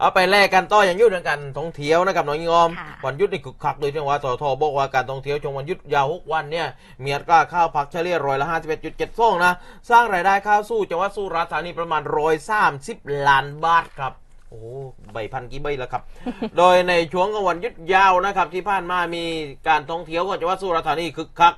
เอาไปแลกกันต่ออย่างยุดเรื่องการท่องเที่ยวนะครับน้องยิงออมค่ะวันหยุดนี่คึกคักโดยที่ว่าสทบอกว่าการท่องเที่ยวช่วงวันหยุดยาวหกวันเนี่ยมีอัตราข้าวผักเฉลี่ยร้อยละห้าสิบเอ็ดจุดเจ็ดนะสร้างรายได้เข้าสู่จังหวัดสุราษฎร์ธานีประมาณร้อยสามสิบล้านบาทครับ โอ้โหใบพันกี่ใบแล้วครับ โดยในช่วงของวันหยุดยาวนะครับ ที่ผ่านมามีการท่องเที่ยวของจังหวัดสุราษฎร์ธานีคึกคัก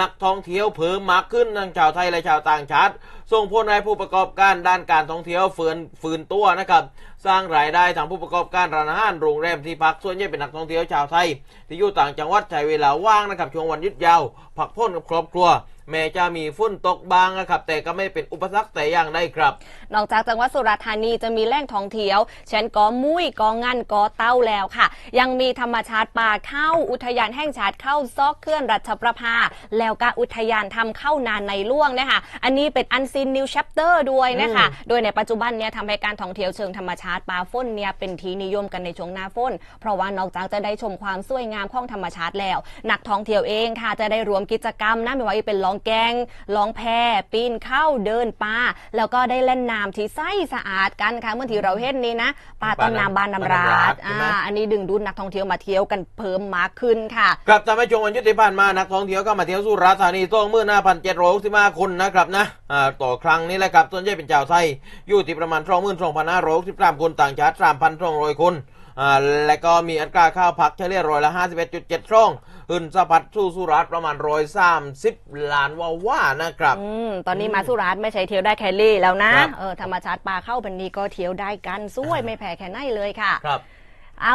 นักท่องเที่ยวเพิ่มมากขึ้นทั้งชาวไทยและชาวต่างชาติ ส่งผลให้ผู้ประกอบการด้านการท่องเที่ยวฝืนฝืนตัวนะครับสร้างรายได้ทางผู้ประกอบการร้านอาหารโรงแรมที่พักส่วนใหญ่เป็นนักท่องเที่ยวชาวไทย ที่อยู่ต่างจังหวัดใช้เวลาว่างนะครับช่วงวันหยุดยาวพักผ่นกับครอบครัว แม้จะมีฝนตกบางนะครับ แต่ก็ไม่เป็นอุปสรรคแต่อย่างใดครับ นอกจากจังหวัดสุราษฎร์ธานีจะมีแหล่งท่องเที่ยวเช่นกอมุ้ยกองันกอเต้าแล้วค่ะ ยังมีธรรมชาติป่าเข้าอุทยานแห่งชาติเข้าซอกเคลื่อนรัชประภา แล้วก็อุทยานทำเข้านานในล่วงนะคะอันนี้เป็นอันซีนนิว c ชปเตอร์ด้วยนะคะโดยในปัจจุบันเนี่ยทำให้การท่องเที่ยวเชิงธรรมชาติป่าฝนเนี่ยเป็นที่นิยมกันในช่วงหน้าฝนเพราะว่านอกจากจะได้ชมความสวยงามของธรรมชาติแล้ว นักท่องเที่ยวเองค่ะจะได้รวมกิจกรรมนะไม่ว่าจะเป็นลองแกงลองแพปีนเข้าเดินป่าแล้วก็ได้เล่นน้ำที่ใสสะอาดกันค่ะเมื่อที่เราเห็นนี้นะป่าต้นน้ำบานน้ำราดใช่ไหมอ่าอันนี้ดึงดูดนักท่องเที่ยวมาเที่ยวกันเพิ่มมากขึ้นค่ะครับทำให้ช่วงวันหยุดที่ผ่านมานักท่องเที่ยวก็มาเที่ยวสุราษฎร์ธานีต้องมื่อหน้าพันเจ็ดร้อยสิบห้าคนนะครับนะอ่าต่อครั้งนี้แหละครับส่วนใหญ่เป็นชาวไทยอยู่ที่ประมาณสองหมื่นสองพันห้าร้อยสิบสามคนต่างชาติสามพันสองร้อยคนอ่าและก็มีอัตราข้าวผักเฉลี่ยร้อยละห้าสิบเอ็ดจุดเจ็ดช่องอื่นสะพัดสู่สุราษฎร์ประมาณร้อยสามสิบล้านว่าว่านะครับอืมตอนนี้มาสุราษฎร์ไม่ใช่เที่ยวได้แคลี่แล้วนะครับเออธรรมชาติป่าเข้าพันนี้ก็เที่ยวได้กันสวยไม่แพ้แค่ไหนเลยค่ะ ครับเอา